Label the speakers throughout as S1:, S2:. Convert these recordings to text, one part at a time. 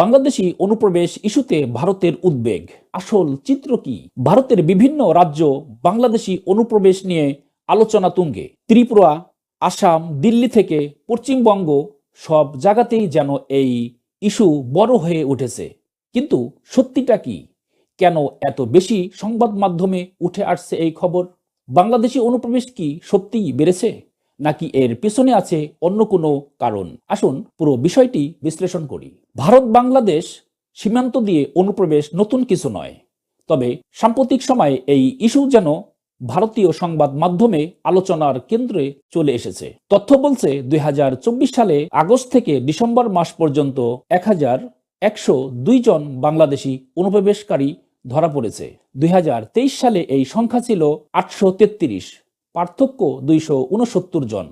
S1: বাংলাদেশি অনুপ্রবেশ ইস্যুতে ভারতের উদ্বেগ। আসল চিত্র কি? ভারতের বিভিন্ন রাজ্য বাংলাদেশি অনুপ্রবেশ নিয়ে আলোচনা তুঙ্গে। ত্রিপুরা, আসাম, দিল্লি থেকে পশ্চিমবঙ্গ সব জায়গাতেই যেন এই ইস্যু বড় হয়ে উঠেছে। কিন্তু সত্যিটা কি? কেন এত বেশি সংবাদ মাধ্যমে উঠে আসছে এই খবর? বাংলাদেশি অনুপ্রবেশ কি সত্যিই বেড়েছে? নাকি এর পিছনে আছে অন্য কোনো কারণ? আসুন পুরো বিষয়টি বিশ্লেষণ করি। ভারত বাংলাদেশ সীমান্ত দিয়ে অনুপ্রবেশ নতুন কিছু নয়। তবে সাম্প্রতিক সময়ে এই ইস্যু যেন ভারতীয় সংবাদ মাধ্যমে আলোচনার কেন্দ্রে চলে এসেছে। তথ্য বলছে দুই হাজার চব্বিশ সালে আগস্ট থেকে ডিসেম্বর মাস পর্যন্ত এক হাজার একশো দুই জন বাংলাদেশি অনুপ্রবেশকারী ধরা পড়েছে। দুই হাজার তেইশ সালে এই সংখ্যা ছিল আটশো তেত্রিশ। পার্থক্য দুইশো উনসত্তর জন।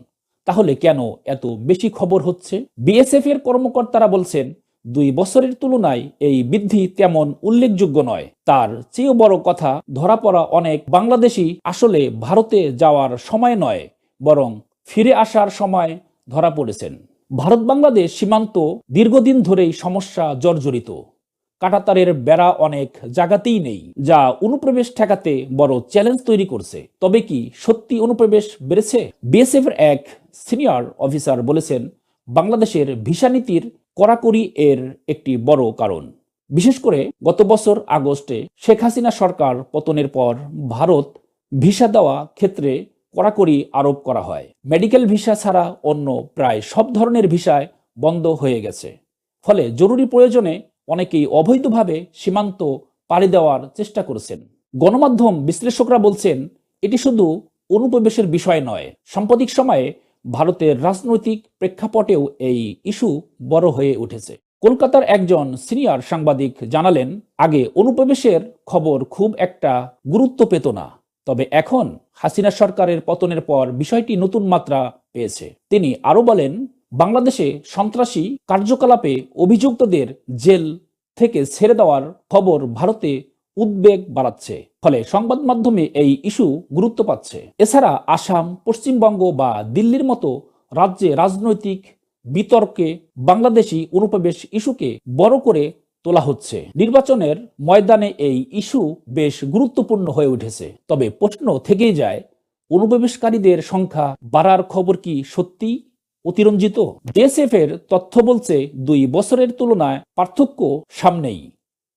S1: তাহলে কেন এত বেশি খবর হচ্ছে? বিএসএফ এর কর্মকর্তারা বলছেন, দুই বছরের তুলনায় এই বৃদ্ধি তেমন উল্লেখযোগ্য নয়। তার চেয়েও বড় কথা, ধরা পড়া অনেক বাংলাদেশি আসলে ভারতে যাওয়ার সময় নয়, বরং ফিরে আসার সময় ধরা পড়েছেন। ভারত বাংলাদেশ সীমান্ত দীর্ঘদিন ধরেই সমস্যা জর্জরিত। কাটাতারের বেড়া অনেক জায়গাতেই নেই, যা অনুপ্রবেশ ঠেকাতে বড় চ্যালেঞ্জ তৈরি করছে। তবে কি সত্যি অনুপ্রবেশ বেড়েছে? বিএসএফ এর এক সিনিয়র অফিসার বলেছেন, বাংলাদেশের ভিসা নীতির কড়াকড়ি এর একটি বড় কারণ। বিশেষ করে গত বছর আগস্টে শেখ হাসিনা সরকার পতনের পর ভারত ভিসা দেওয়া ক্ষেত্রে কড়াকড়ি আরোপ করা হয়। মেডিকেল ভিসা ছাড়া অন্য প্রায় সব ধরনের ভিসায় বন্ধ হয়ে গেছে। ফলে জরুরি প্রয়োজনে অনেকেই অবৈধভাবে সীমান্ত পাড়ি দেওয়ার চেষ্টা করেছেন। গণমাধ্যম বিশ্লেষকরা বলছেন, এটি শুধু অনুপ্রবেশের বিষয় নয়, সাম্প্রতিক সময়ে ভারতের রাজনৈতিক প্রেক্ষাপটেও এই ইস্যু বড় হয়ে উঠেছে। কলকাতার একজন সিনিয়র সাংবাদিক জানালেন, আগে অনুপ্রবেশের খবর খুব একটা গুরুত্ব পেত না, তবে এখন হাসিনা সরকারের পতনের পর বিষয়টি নতুন মাত্রা পেয়েছে। তিনি আরও বলেন বাংলাদেশে সন্ত্রাসী কার্যকলাপে অভিযুক্তদের জেল থেকে ছেড়ে দেওয়ার খবর ভারতে উদ্বেগ বাড়াচ্ছে। ফলে সংবাদ মাধ্যমে এই ইস্যু গুরুত্ব পাচ্ছে। এছাড়া আসাম, পশ্চিমবঙ্গ বা দিল্লির মতো রাজ্যে রাজনৈতিক বিতর্কে বাংলাদেশি অনুপ্রবেশ ইস্যুকে বড় করে তোলা হচ্ছে। নির্বাচনের ময়দানে এই ইস্যু বেশ গুরুত্বপূর্ণ হয়ে উঠেছে। তবে প্রশ্ন থেকেই যায়, অনুপ্রবেশকারীদের সংখ্যা বাড়ার খবর কি সত্যি? অতিরঞ্জিত। ডিএসএফ এর তথ্য বলছে, দুই বছরের তুলনায় পার্থক্য সামনেই।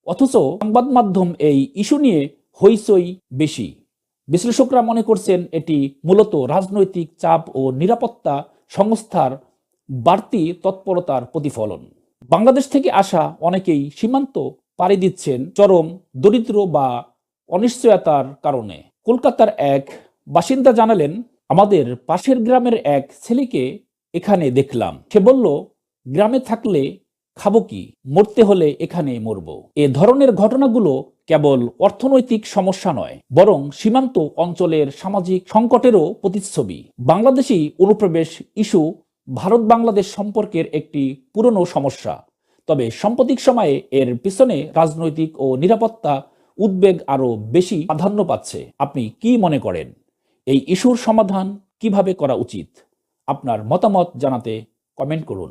S1: অথচ সংবাদ মাধ্যম এই ইস্যু নিয়ে হইচই বেশি। বিশ্লেষকরা মনে করছেন, এটি মূলত রাজনৈতিক চাপ ও নিরাপত্তা সংস্থার বাড়তি তৎপরতার প্রতিফলন। বাংলাদেশ থেকে আসা অনেকেই সীমান্ত পাড়ি দিচ্ছেন চরম দরিদ্র বা অনিশ্চয়তার কারণে। কলকাতার এক বাসিন্দা জানালেন, আমাদের পাশের গ্রামের এক ছেলেকে এখানে দেখলাম। সে বলল, গ্রামে থাকলে খাব কি? মরতে হলে এখানে মরব। এ ধরনের ঘটনাগুলো কেবল অর্থনৈতিক সমস্যা নয়, বরং সীমান্ত অঞ্চলের সামাজিক সংকটেরও প্রতিচ্ছবি। বাংলাদেশি অনুপ্রবেশ ইস্যু ভারত বাংলাদেশ সম্পর্কের একটি পুরনো সমস্যা। তবে সাম্প্রতিক সময়ে এর পিছনে রাজনৈতিক ও নিরাপত্তা উদ্বেগ আরও বেশি প্রাধান্য পাচ্ছে। আপনি কি মনে করেন? এই ইস্যুর সমাধান কীভাবে করা উচিত? আপনার মতামত জানাতে কমেন্ট করুন।